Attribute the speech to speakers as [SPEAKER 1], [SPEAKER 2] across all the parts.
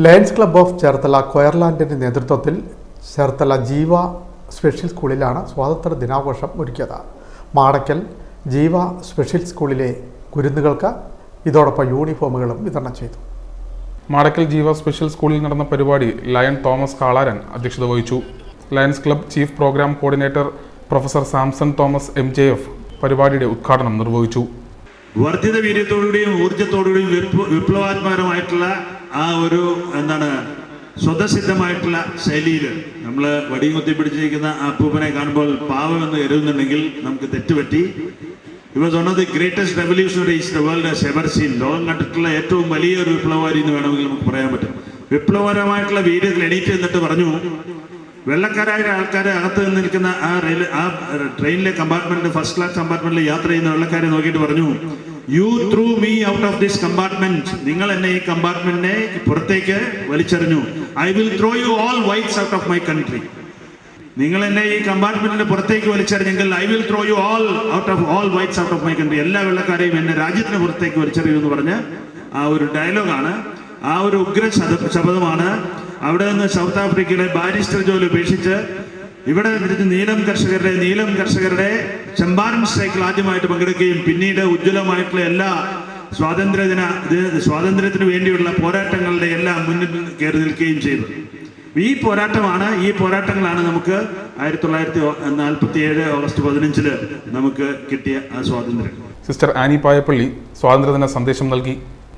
[SPEAKER 1] Lions club of Cherthala കൊയർലാൻഡിന്റെ നേതൃത്വത്തിൽ ചേർത്തല ജീവ സ്പെഷ്യൽ സ്കൂളിലാണ് സ്വാതന്ത്ര്യ ദിനാഘോഷം ഒരുക്കിയത്. മാടക്കൽ ജീവ സ്പെഷ്യൽ സ്കൂളിലെ കുരുന്നുകൾക്ക് ഇതോടൊപ്പം യൂണിഫോമുകളും വിതരണം ചെയ്തു.
[SPEAKER 2] മാടക്കൽ ജീവ സ്പെഷ്യൽ സ്കൂളിൽ നടന്ന പരിപാടി ലയൺ തോമസ് കാളാരൻ അധ്യക്ഷത വഹിച്ചു. Lions club chief program coordinator professor Samson Thomas M J F പരിപാടിയുടെ ഉദ്ഘാടനം നിർവഹിച്ചു.
[SPEAKER 3] വർദ്ധിത വീര്യത്തോടുകൂടിയും ഊർജത്തോടുകൂടിയും വിപ്ല- വിപ്ലവാത്മകമായിട്ടുള്ള ആ ഒരു എന്താണ് സ്വതസിദ്ധമായിട്ടുള്ള ശൈലിയിൽ നമ്മൾ വടിയും കുത്തി പിടിച്ചിരിക്കുന്ന ആ അപ്പൂപ്പനെ കാണുമ്പോൾ പാവമെന്ന് കരുതുന്നുണ്ടെങ്കിൽ നമുക്ക് തെറ്റുപറ്റി. It was one of the greatest revolutionaries the world has ever seen ലോകം കണ്ടിട്ടുള്ള ഏറ്റവും വലിയൊരു വിപ്ലവകാരി എന്ന് വേണമെങ്കിൽ നമുക്ക് പറയാൻ പറ്റും. വിപ്ലവകരമായിട്ടുള്ള വീര്യത്തിൽ എണീറ്റ് എന്നിട്ട് പറഞ്ഞു വെള്ളക്കാരായ ആൾക്കാരെ അകത്ത് നിന്ന് നിൽക്കുന്ന ആ റെയിൽ ആ ട്രെയിനിലെ കമ്പാർട്ട്മെന്റിൽ ഫസ്റ്റ് ക്ലാസ് കമ്പാർട്ട്മെന്റിൽ യാത്ര ചെയ്യുന്ന വെള്ളക്കാരെ നോക്കിയിട്ട് പറഞ്ഞു you threw me out of this compartment നിങ്ങൾ എന്നെ ഈ കമ്പാർട്ട്മെന്റിനെ പുറത്തേക്ക് വലിച്ചെറിഞ്ഞു. I will throw you all whites out of my country നിങ്ങൾ എന്നെ ഈ കമ്പാർട്ട്മെന്റിന്റെ പുറത്തേക്ക് വലിച്ചെറിഞ്ഞെങ്കിൽ I will throw you all out of all whites out of my country എല്ലാ വെള്ളക്കാരെയും എന്നെ രാജ്യത്തിന് പുറത്തേക്ക് വലിച്ചെറിയൂ എന്ന് പറഞ്ഞ് ആ ഒരു ഡയലോഗാണ് ആ ഒരു ഉഗ്ര ശപഥമാണ്. അവിടെ നിന്ന് സൗത്ത് ആഫ്രിക്കയിലെ ബാരിസ്റ്റർ ജോലി ഉപേക്ഷിച്ച് ഇവിടെ നീലം കർഷകരുടെ നീലം കർഷകരുടെ ചമ്പാരൻ സ്ട്രൈക്കിൽ ആദ്യമായിട്ട് പങ്കെടുക്കുകയും പിന്നീട് ഉജ്ജ്വലമായിട്ടുള്ള എല്ലാ സ്വാതന്ത്ര്യദിന സ്വാതന്ത്ര്യത്തിന് വേണ്ടിയുള്ള പോരാട്ടങ്ങളുടെ എല്ലാം മുന്നിൽ കയറി നിൽക്കുകയും ചെയ്തു. ഈ പോരാട്ടമാണ് ഈ പോരാട്ടങ്ങളാണ് നമുക്ക് ആയിരത്തി തൊള്ളായിരത്തി നാൽപ്പത്തി ഏഴ് ഓഗസ്റ്റ് പതിനഞ്ചിൽ നമുക്ക് കിട്ടിയ ആ സ്വാതന്ത്ര്യം.
[SPEAKER 2] സിസ്റ്റർ ആനി പായപ്പള്ളി സ്വാതന്ത്ര്യദിന സന്ദേശം നൽകി.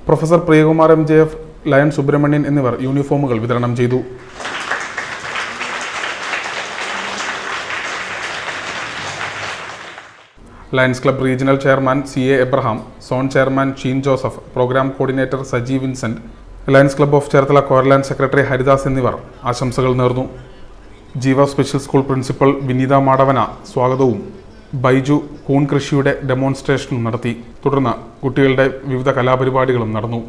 [SPEAKER 2] Professor Priyakumar M J F lion Subramanian എന്നിവർ യൂണിഫോമുകൾ വിതരണം ചെയ്തു. Lions club regional chairman C A Abraham zone chairman Sheen Joseph program coordinator Saji Vincent Lions club of Cherthala Coirland secretary Haridas എന്നിവർ ആശംസകൾ നേർന്നു. Jeeva special school principal Vineetha Madavana സ്വാഗതവും ബൈജു കൂൺ കൃഷിയുടെ ഡെമോൺസ്ട്രേഷനും നടത്തി. തുടർന്ന് കുട്ടികളുടെ വിവിധ കലാപരിപാടികളും നടന്നു.